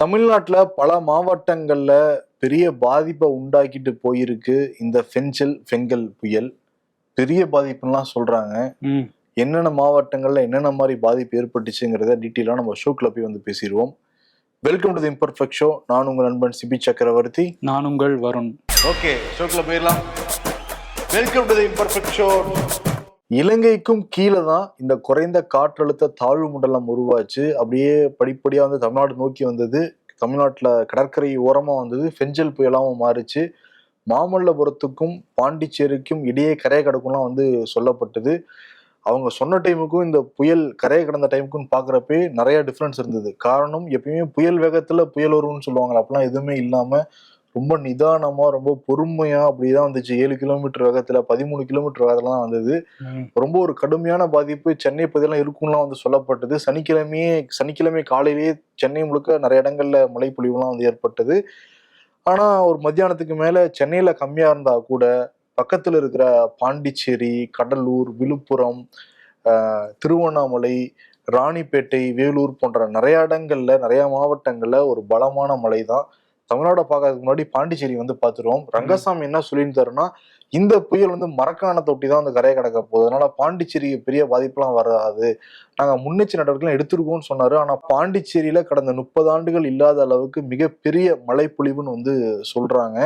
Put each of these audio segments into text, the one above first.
தமிழ்நாட்டில் பல மாவட்டங்கள்ல பெரிய பாதிப்பை உண்டாக்கிட்டு போயிருக்கு இந்த ஃபெஞ்சல் ஃபெங்கல் புயல். பெரிய பாதிப்புலாம் சொல்றாங்க. ம். என்னென்ன மாவட்டங்கள்ல என்னென்ன மாதிரி பாதிப்பு ஏற்பட்டுச்சுங்கிறத டீட்டெயிலாக நம்ம ஷோக்கில் போய் வந்து பேசிடுவோம் welcome to the imperfect show நான் உங்கள் நண்பன் சிபி சக்கரவர்த்தி. நான் உங்கள் வருண். ஓகே ஷோக்கில் போயிடலாம். Welcome to the imperfect show இலங்கைக்கும் கீழே தான் இந்த குறைந்த காற்றழுத்த தாழ்வு மண்டலம் உருவாச்சு. அப்படியே படிப்படியாக வந்து தமிழ்நாடு நோக்கி வந்தது. தமிழ்நாட்டில் கடற்கரை ஓரமாக வந்தது. ஃபெஞ்சல் புயலாகவும் மாறிச்சு. மாமல்லபுரத்துக்கும் பாண்டிச்சேரிக்கும் இடையே கரையை கடக்கும்லாம் வந்து சொல்லப்பட்டது. அவங்க சொன்ன டைமுக்கும் இந்த புயல் கரையை கடந்த டைமுக்கும் பார்க்குறப்பே நிறைய டிஃப்ரென்ஸ் இருந்தது. காரணம் எப்பயுமே புயல் வேகத்தில் புயல் வரும்னு சொல்லுவாங்க. அப்பெல்லாம் எதுவுமே இல்லாமல் ரொம்ப நிதானமா ரொம்ப பொறுமையா அப்படிதான் வந்துச்சு. ஏழு கிலோமீட்டர் வேகத்துல பதிமூணு கிலோமீட்டர் வேகத்துல தான் வந்தது. ரொம்ப ஒரு கடுமையான பாதிப்பு. சென்னை பகுதியெல்லாம் இருக்கும்லாம் வந்து சொல்லப்பட்டது. சனிக்கிழமையே சனிக்கிழமை காலையிலேயே சென்னை முழுக்க நிறைய இடங்கள்ல மழைப்பொழிவுலாம் வந்து ஏற்பட்டது. ஆனா ஒரு மத்தியானத்துக்கு மேல சென்னையில கம்மியா இருந்தா கூட பக்கத்துல இருக்கிற பாண்டிச்சேரி கடலூர் விழுப்புரம் திருவண்ணாமலை ராணிப்பேட்டை வேலூர் போன்ற நிறைய இடங்கள்ல நிறைய மாவட்டங்கள்ல ஒரு பலமான மழை தான் தமிழ்நாடு பார்க்கறதுக்கு முன்னாடி பாண்டிச்சேரி வந்து பார்த்துருவோம். ரங்கசாமி என்ன சொல்லியிருந்தாருன்னா இந்த புயல் வந்து மரக்கான தொட்டி தான் வந்து கரையை கிடக்க போகுது. அதனால பாண்டிச்சேரிக்கு பெரிய பாதிப்புலாம் வராது. நாங்கள் முன்னெச்சரி நடவடிக்கைலாம் எடுத்திருக்கோம்னு சொன்னாரு. ஆனால் பாண்டிச்சேரியில கடந்த முப்பது ஆண்டுகள் இல்லாத அளவுக்கு மிகப்பெரிய மழைப்பொழிவுன்னு வந்து சொல்றாங்க.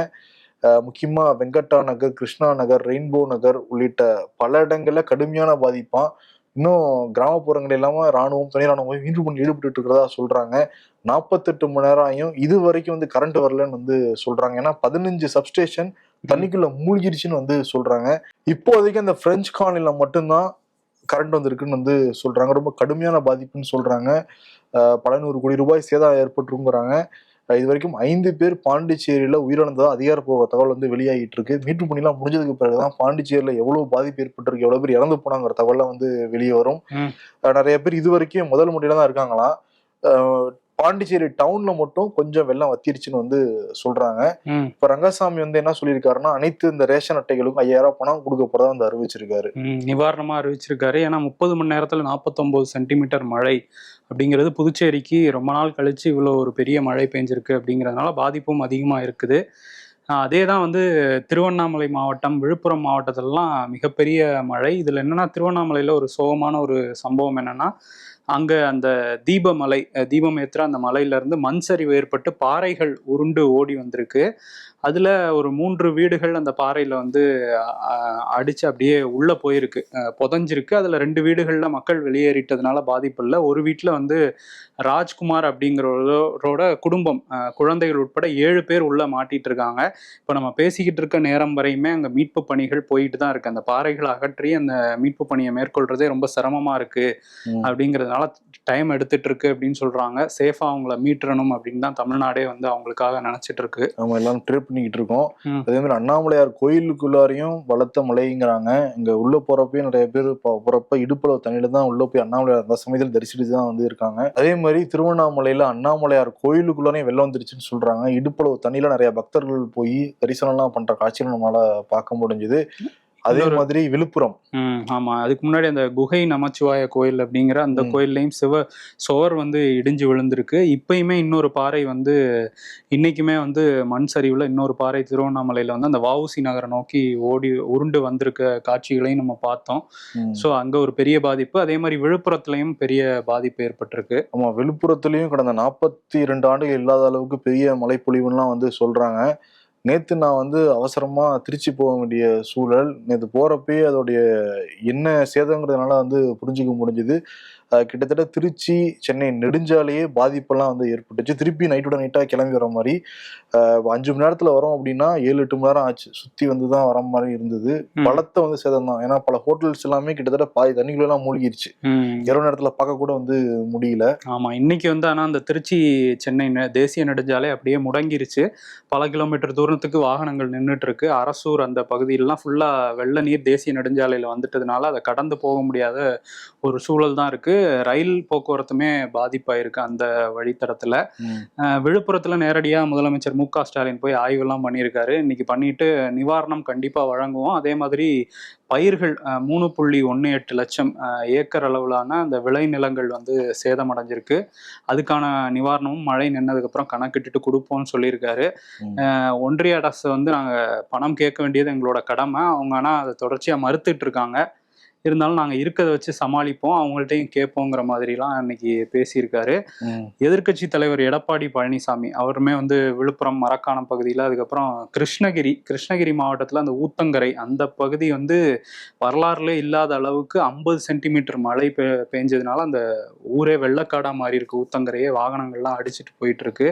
முக்கியமாக வெங்கட்டா நகர் கிருஷ்ணா நகர் ரெயின்போ நகர் உள்ளிட்ட பல இடங்களில் கடுமையான பாதிப்பான். இன்னும் கிராமப்புறங்கள் இல்லாம ராணுவம் துணை ராணுவம் மீண்டு பண்ணி ஈடுபட்டு இருக்கிறதா சொல்றாங்க. நாற்பத்தெட்டு மணி நேரம் ஆயும் இது வரைக்கும் வந்து கரண்ட் வரலன்னு வந்து சொல்றாங்க. ஏன்னா பதினஞ்சு சப்ஸ்டேஷன் தண்ணிக்குள்ள மூழ்கிருச்சுன்னு வந்து சொல்றாங்க. இப்போதைக்கு அந்த பிரெஞ்சு காலனில மட்டும்தான் கரண்ட் வந்திருக்குன்னு வந்து சொல்றாங்க. ரொம்ப கடுமையான பாதிப்புன்னு சொல்றாங்க. பல நூறு கோடி ரூபாய் சேதம் ஏற்பட்டுருங்கிறாங்க இது வரைக்கும் ஐந்து பேர் பாண்டிச்சேரியில உயிரிழந்ததா அதிகாரப்பூர்வ தகவல் வந்து வெளியாகிட்டு இருக்கு மீட்பு பணிலாம் முடிஞ்சதுக்கு பிறகுதான் பாண்டிச்சேரியில எவ்வளவு பாதிப்பு ஏற்பட்டிருக்கு எவ்வளவு பேர் இறந்து போனாங்கிற தகவலாம் வந்து வெளியே வரும். நிறைய பேர் இது வரைக்கும் முதல் முறையில தான் இருக்காங்களாம் பாண்டிச்சேரி டவுன்ல மட்டும் கொஞ்சம் வெள்ளம் வத்திருச்சுன்னு வந்து சொல்றாங்க. இப்ப ரங்கசாமி வந்து என்ன சொல்லியிருக்காருன்னா அனைத்து இந்த ரேஷன் அட்டைகளுக்கும் ஐயாயிரம் பணம் கொடுக்க போறதா வந்து அறிவிச்சிருக்காரு. நிவாரணமா அறிவிச்சிருக்காரு. ஏன்னா முப்பது மணி நேரத்துல நாற்பத்தொன்பது சென்டிமீட்டர் மழை அப்படிங்கிறது புதுச்சேரிக்கு ரொம்ப நாள் கழிச்சு இவ்வளோ ஒரு பெரிய மழை பெஞ்சிருக்கு அப்படிங்கிறதுனால பாதிப்பும் அதிகமா இருக்குது. அதே தான் வந்து திருவண்ணாமலை மாவட்டம் விழுப்புரம் மாவட்டத்திலலாம் மிகப்பெரிய மழை. இதில் என்னன்னா திருவண்ணாமலையில் ஒரு சோகமான ஒரு சம்பவம் என்னன்னா அங்கே அந்த தீபமலை தீபமேத்ரா தீபம் அந்த மலையிலேருந்து மண் சரிவு ஏற்பட்டு பாறைகள் உருண்டு ஓடி வந்திருக்கு. அதில் ஒரு மூன்று வீடுகள் அந்த பாறையில் வந்து அடிச்சு அப்படியே உள்ளே போயிருக்கு. புதைஞ்சிருக்கு. அதில் ரெண்டு வீடுகளில் மக்கள் வெளியேறிட்டதுனால பாதிப்பு இல்லை. ஒரு வீட்டில் வந்து ராஜ்குமார் அப்படிங்கிறவரோட குடும்பம் குழந்தைகள் உட்பட ஏழு பேர் உள்ள மாட்டிட்டு இருக்காங்க இப்போ நம்ம பேசிக்கிட்டு இருக்க நேரம் வரையுமே அங்கே மீட்பு பணிகள் போயிட்டு தான் இருக்கு. அந்த பாறைகளை அகற்றி அந்த மீட்பு பணியை மேற்கொள்றதே ரொம்ப சிரமமா இருக்கு. அப்படிங்கிறதுனால டைம் எடுத்துட்டு இருக்கு அப்படின்னு சொல்றாங்க. சேஃபா அவங்கள மீட்டணும் அப்படின்னு தான் தமிழ்நாடே வந்து அவங்களுக்காக நினைச்சிட்டு இருக்கு நம்ம பண்ணிக்கிட்டு இருக்கோம். அதே மாதிரி அண்ணாமலையார் கோயிலுக்குள்ளாரையும் பலத்த மழைங்கிறாங்க இங்க உள்ள போறப்பயும் நிறைய பேர் போறப்ப இடுப்பளவு தண்ணியில தான் உள்ள போய் அண்ணாமலையார் அந்த சமயத்தில் தரிசிட்டு தான் வந்து இருக்காங்க. அதே மாதிரி திருவண்ணாமலையில அண்ணாமலையார் கோயிலுக்குள்ளாரையும் வெள்ளம் வந்துருச்சுன்னு சொல்றாங்க. இடுப்பளவு தண்ணியில நிறைய பக்தர்கள் போய் தரிசனம்லாம் பண்ற காட்சிகள் நம்மளால பார்க்க முடிஞ்சுது. அதே மாதிரி விழுப்புரம். ஆமா. அதுக்கு முன்னாடி அந்த குகை நமச்சிவாய கோயில் அப்படிங்கிற அந்த. கோயில்லையும் சிவ சுவர் வந்து இடிஞ்சு விழுந்திருக்கு. இப்பயுமே இன்னொரு பாறை வந்து இன்னைக்குமே வந்து மண் சரிவுல இன்னொரு பாறை திருவண்ணாமலையில வந்து அந்த வஉசி நகரை நோக்கி ஓடி உருண்டு வந்திருக்க காட்சிகளையும் நம்ம பார்த்தோம். ஸோ அங்க ஒரு பெரிய பாதிப்பு. அதே மாதிரி விழுப்புரத்துலயும் பெரிய பாதிப்பு ஏற்பட்டிருக்கு. ஆமா விழுப்புரத்துலயும் கடந்த நாற்பத்தி ரெண்டு ஆண்டுகள் இல்லாத அளவுக்கு பெரிய மழைப்பொழிவுலாம் வந்து சொல்றாங்க. நேற்று நான் வந்து அவசரமாக திருச்சி போக வேண்டிய சூழல் நேற்று போகிறப்பயே அதோடைய என்ன சேதங்கிறதுனால வந்து புரிஞ்சிக்க முடிஞ்சுது. கிட்டத்தட்ட திருச்சி சென்னை நெடுஞ்சாலையே பாதிப்பெல்லாம் வந்து ஏற்பட்டுச்சு. திருப்பி நைட்டோட நைட்டா கிளம்பி வர மாதிரி அஞ்சு மணி நேரத்துல வரோம் அப்படின்னா ஏழு எட்டு மணி நேரம் ஆச்சு. சுத்தி வந்து தான் வர மாதிரி இருந்தது. பலத்த வந்து சேதம் தான். ஏன்னா பல ஹோட்டல்ஸ் எல்லாமே கிட்டத்தட்ட பாதி தண்ணிக்குள்ள எல்லாம் மூழ்கிருச்சு. ம். இரவு நேரத்துல பார்க்க கூட வந்து முடியல. ஆமா இன்னைக்கு வந்து ஆனா அந்த திருச்சி சென்னை தேசிய நெடுஞ்சாலை அப்படியே முடங்கிருச்சு. பல கிலோமீட்டர் தூரத்துக்கு வாகனங்கள் நின்றுட்டு இருக்கு அரசூர் அந்த பகுதியிலலாம் ஃபுல்லா வெள்ள நீர் தேசிய நெடுஞ்சாலையில வந்துட்டதுனால அதை கடந்து போக முடியாத ஒரு சூழல் தான் இருக்கு. ரயில் போக்குவரத்துமே பாதிப்பாயிருக்கு அந்த வழித்தடத்துல. விழுப்புரத்துல நேரடியா முதலமைச்சர் மு க ஸ்டாலின் போய் ஆய்வெல்லாம் பண்ணியிருக்காரு. இன்னைக்கு பண்ணிட்டு நிவாரணம் கண்டிப்பா வழங்குவோம். அதே மாதிரி பயிர்கள் மூணு புள்ளி ஒன்று எட்டு லட்சம் ஏக்கர் அளவிலான அந்த விளைநிலங்கள் வந்து சேதமடைஞ்சிருக்கு. அதுக்கான நிவாரணமும் மழை நின்னதுக்கு அப்புறம் கணக்கிட்டுட்டு கொடுப்போம்னு சொல்லியிருக்காரு. ஒன்றிய அரசு வந்து நாங்க பணம் கேட்க வேண்டியது எங்களோட கடமை. அவங்க ஆனா அதை தொடர்ச்சியா மறுத்துட்டு இருக்காங்க. இருந்தாலும் நாங்க இருக்கிறத வச்சு சமாளிப்போம் அவங்கள்ட்டையும் கேட்போங்கிற மாதிரிலாம் இன்னைக்கு பேசியிருக்காரு. ம். எதிர்க்கட்சி தலைவர் எடப்பாடி பழனிசாமி அவருமே வந்து விழுப்புரம் மரக்காணம் பகுதியில் அதுக்கப்புறம் கிருஷ்ணகிரி கிருஷ்ணகிரி மாவட்டத்தில் அந்த ஊத்தங்கரை அந்த பகுதி வந்து வரலாறுலே இல்லாத அளவுக்கு ஐம்பது சென்டிமீட்டர் மழை பெ பெஞ்சதுனால அந்த ஊரே வெள்ளக்காடா மாறி இருக்கு. ஊத்தங்கரையே வாகனங்கள்லாம் அடிச்சிட்டு போயிட்டு இருக்கு.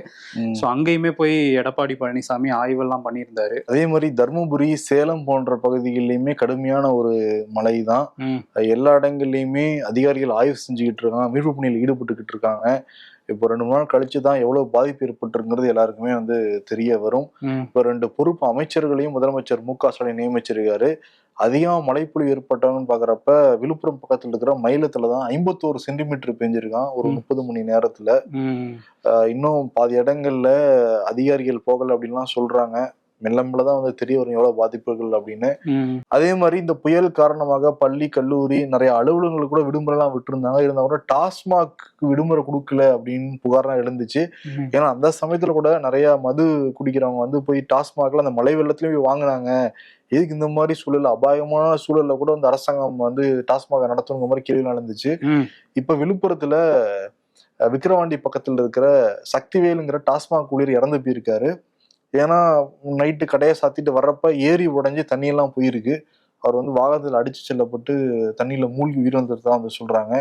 ஸோ அங்கேயுமே போய் எடப்பாடி பழனிசாமி ஆய்வெல்லாம் பண்ணியிருந்தாரு. அதே மாதிரி தருமபுரி சேலம் போன்ற பகுதிகளிலுமே கடுமையான ஒரு மழை தான் எல்லா இடங்கள்லையுமே அதிகாரிகள் ஆய்வு செஞ்சுக்கிட்டு இருக்காங்க. மீட்பு பணியில் ஈடுபட்டுக்கிட்டு இருக்காங்க. இப்போ ரெண்டு மூணு நாள் கழிச்சு தான் எவ்வளவு பாதிப்பு ஏற்பட்டிருங்கிறது எல்லாருக்குமே வந்து தெரிய வரும். இப்போ ரெண்டு பொறுப்பு அமைச்சர்களையும் முதலமைச்சர் மு க ஸ்டாலின் நியமிச்சிருக்காரு. அதிகமா மழைப்பொழிவு ஏற்பட்டவன்னு பாக்குறப்ப விழுப்புரம் பக்கத்துல இருக்கிற மயிலத்துல தான் ஐம்பத்தோரு சென்டிமீட்டர் பெஞ்சிருக்கான் ஒரு. முப்பது மணி நேரத்துல. இன்னும் பாதி இடங்கள்ல அதிகாரிகள் போகல அப்படின்லாம் சொல்றாங்க. மெல்ல மெல்ல தான் வந்து தெரிய வரும் எவ்வளவு பாதிப்புகள் அப்படின்னு. அதே மாதிரி இந்த புயல் காரணமாக பள்ளி கல்லூரி நிறைய அலுவலகங்களுக்கு கூட விடுமுறைலாம் விட்டுருந்தாங்க. இருந்தா கூட டாஸ்மாக் விடுமுறை கொடுக்கல அப்படின்னு புகார்லாம் எழுந்துச்சு. ஏன்னா அந்த சமயத்துல கூட நிறைய மது குடிக்கிறவங்க வந்து போய் டாஸ்மாக்ல அந்த மழை வெள்ளத்துலயும் போய் வாங்குனாங்க. எதுக்கு இந்த மாதிரி சூழல்? அபாயமான சூழல்ல கூட வந்து அரசாங்கம் வந்து டாஸ்மாக நடத்தணுங்கிற மாதிரி கேள்வி நடந்துச்சு இப்ப விழுப்புரத்துல அஹ், விக்கிரவாண்டி பக்கத்துல இருக்கிற சக்திவேலுங்கிற டாஸ்மாக் ஊழியர் இறந்து போயிருக்காரு. ஏன்னா நைட்டு கடையை சாத்திட்டு வர்றப்ப ஏரி உடைஞ்சு தண்ணியெல்லாம் போயிருக்கு. அவர் வந்து வாகனத்தில் அடிச்சு செல்லப்பட்டு தண்ணியில மூழ்கி உயிரிழந்ததா வந்து சொல்றாங்க.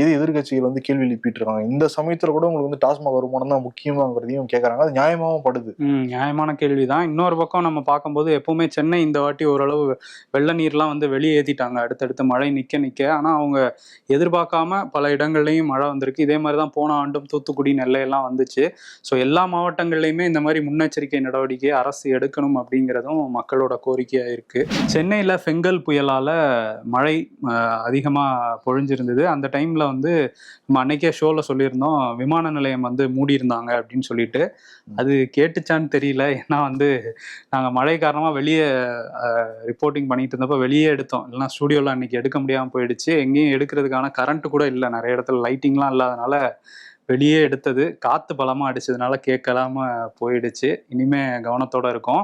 இது எதிர்கட்சிகள் வந்து கேள்வி எழுப்பிட்டு இருக்காங்க இந்த சமயத்துல கூட உங்களுக்கு வந்து டாஸ்மாக் வருமானம் தான் முக்கியமாங்கிறதையும் கேக்குறாங்க. அது நியாயமாவும் படுது. நியாயமான கேள்விதான். இன்னொரு பக்கம் நம்ம பார்க்கும்போது எப்பவுமே சென்னை இந்த வாட்டி ஓரளவு வெள்ள நீர்லாம் வந்து வெளியே ஏத்திட்டாங்க. அடுத்தடுத்து மழை நிக்க நிக்க. ஆனா அவங்க எதிர்பார்க்காம பல இடங்கள்லயும் மழை வந்திருக்கு. இதே மாதிரி தான் போன ஆண்டும் தூத்துக்குடி நெல்லை எல்லாம் வந்துச்சு. ஸோ எல்லா மாவட்டங்கள்லையுமே இந்த மாதிரி முன்னெச்சரிக்கை நடவடிக்கை அரசு எடுக்கணும் அப்படிங்கிறதும் மக்களோட கோரிக்கையா இருக்கு. சென்னையில பெங்கல் புயலால மழை அஹ், அதிகமா பொழிஞ்சிருந்தது. அந்த டைம்ல வந்து நம்ம அன்னைக்கே ஷோல சொல்லியிருந்தோம் விமான நிலையம் வந்து மூடி இருந்தாங்க அப்படின்னு சொல்லிட்டு. அது கேட்டுச்சான்னு தெரியல. ஏன்னா வந்து நாங்கள் மழை காரணமாக வெளியே ரிப்போர்ட்டிங் பண்ணிட்டு இருந்தப்போ வெளியே எடுத்தோம். இல்லைன்னா ஸ்டூடியோவில் அன்னைக்கு எடுக்க முடியாமல் போயிடுச்சு. எங்கேயும் எடுக்கிறதுக்கான கரண்ட் கூட இல்லை. நிறைய இடத்துல லைட்டிங்லாம் இல்லாதனால வெளியே எடுத்தது. காற்று பலமாக அடிச்சதுனால கேட்கலாம போயிடுச்சு. இனிமே கவனத்தோடு இருக்கும்.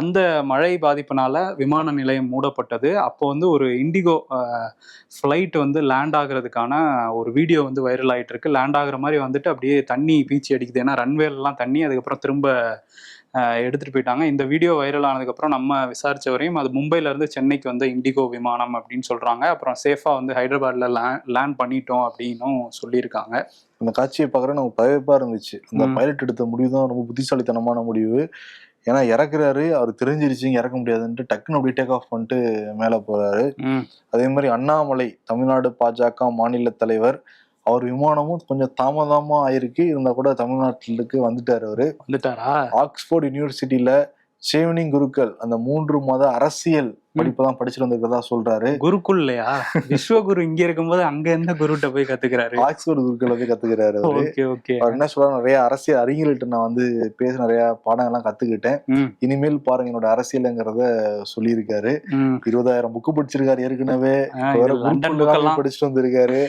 அந்த மழை பாதிப்புனால விமான நிலையம் மூடப்பட்டது. அப்போ வந்து ஒரு இண்டிகோ ஃப்ளைட் வந்து லேண்ட் ஆகுறதுக்கான ஒரு வீடியோ வந்து வைரல் ஆயிட்டு இருக்கு லேண்ட் ஆகிற மாதிரி வந்துட்டு அப்படியே தண்ணி பீச்சி அடிக்குது. ஏன்னா ரன்வேலெலாம் தண்ணி அதுக்கப்புறம் திரும்ப எடுத்துகிட்டு எடுத்துட்டு போயிட்டாங்க. இந்த வீடியோ வைரல் ஆனதுக்கப்புறம் நம்ம விசாரித்த வரையும் அது மும்பையிலேருந்து சென்னைக்கு வந்த இண்டிகோ விமானம் அப்படின்னு சொல்கிறாங்க அப்புறம் சேஃபாக வந்து ஹைதராபாத்ல லேண்ட் பண்ணிட்டோம் அப்படின்னும் சொல்லியிருக்காங்க. அந்த காட்சியை பார்க்குற நமக்கு பயப்பா இருந்துச்சு. அந்த. பைலட் எடுத்த முடிவு தான் ரொம்ப புத்திசாலித்தனமான முடிவு. ஏன்னா இறக்குறாரு அவர் தெரிஞ்சிருச்சு இறக்க முடியாதுன்ட்டு டக்குன்னு அப்படியே டேக் ஆஃப் பண்ணிட்டு மேலே போறாரு. ம். அதே மாதிரி அண்ணாமலை தமிழ்நாடு பாஜக மாநில தலைவர் அவர் விமானமும் கொஞ்சம் தாமதமா ஆயிருக்கு. இருந்தா கூட தமிழ்நாட்டுக்கு வந்துட்டாரு அவரு. வந்துட்டாரா? ஆக்ஸ்போர்ட் யூனிவர்சிட்டியில சேவனிங் குருக்கள் அந்த மூன்று மாத அரசியல் படிப்பு தான் படிச்சுட்டு வந்திருக்கதா சொல்றாரு. குருக்குள் இல்லையா? விஸ்வகுரு இங்க இருக்கும்போது அங்க எந்த குருட்ட போய் கத்துக்கிறாரு. ஆக்ஸ்போர்ட் குருக்கள் வந்து கத்துக்கிறாரு அவரு. Okay okay. அவர் என்ன சொல்றாரு நிறைய அரசியல் அறிஞர்கள்ட்ட நான் வந்து பேச நிறைய பாடம் எல்லாம் கத்துக்கிட்டேன் இனிமேல் பாருங்க என்னோட அரசியலுங்கிறத சொல்லியிருக்காரு. இருபதாயிரம் புக்கு படிச்சிருக்காரு ஏற்கனவே. படிச்சுட்டு வந்திருக்காரு.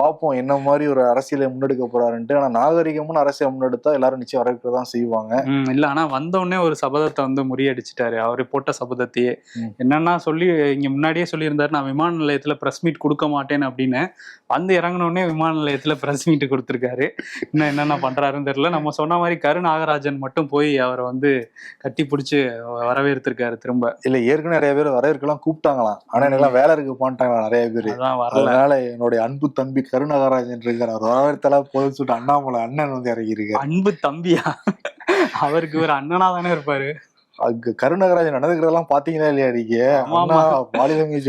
பார்ப்போம் என்ன மாதிரி ஒரு அரசியலை முன்னெடுக்க போறாருன்ட்டு. ஆனா நாகரிகமும் அரசியல் முன்னெடுத்தா எல்லாரும் நிச்சயம் வரவேற்க தான் செய்வாங்க. இல்ல. ஆனா வந்த உடனே ஒரு சபதத்தை வந்து முறியடிச்சிட்டாரு. அவரு போட்ட சபதத்தையே. என்னன்னா சொல்லி இங்க முன்னாடியே சொல்லியிருந்தாரு நான் விமான நிலையத்துல பிரஸ் மீட் கொடுக்க மாட்டேன் அப்படின்னு. வந்து இறங்கின உடனே விமான நிலையத்துல பிரஸ் மீட் கொடுத்துருக்காரு. இன்னும் என்னென்ன பண்றாருன்னு தெரியல. நம்ம சொன்ன மாதிரி கரு நாகராஜன் மட்டும் போய் அவரை வந்து கட்டி பிடிச்சி வரவேற்றிருக்காரு திரும்ப. இல்ல ஏற்கனவே நிறைய பேர் வரவேற்கலாம் கூப்பிட்டாங்களாம். ஆனா எனக்கெல்லாம் வேலை இருக்கு பண்ணிட்டாங்களா நிறைய பேர். அதனால என்னுடைய அன்பு தம்பி கருணாகராஜன் இருக்கார் அவர் வரவேற்கலாம் போதுன்னு சொல்லிட்டு அண்ணாமலை அண்ணன் வந்து இறங்கியிருக்காரு. அன்பு தம்பியா? அவருக்கு ஒரு அண்ணனா தானே இருப்பாரு. அங்க கருணகராஜன் நடந்துக்கிறதெல்லாம் பாத்தீங்களா இல்லையா நீங்க? அண்ணா பாடி லாங்குவேஜ்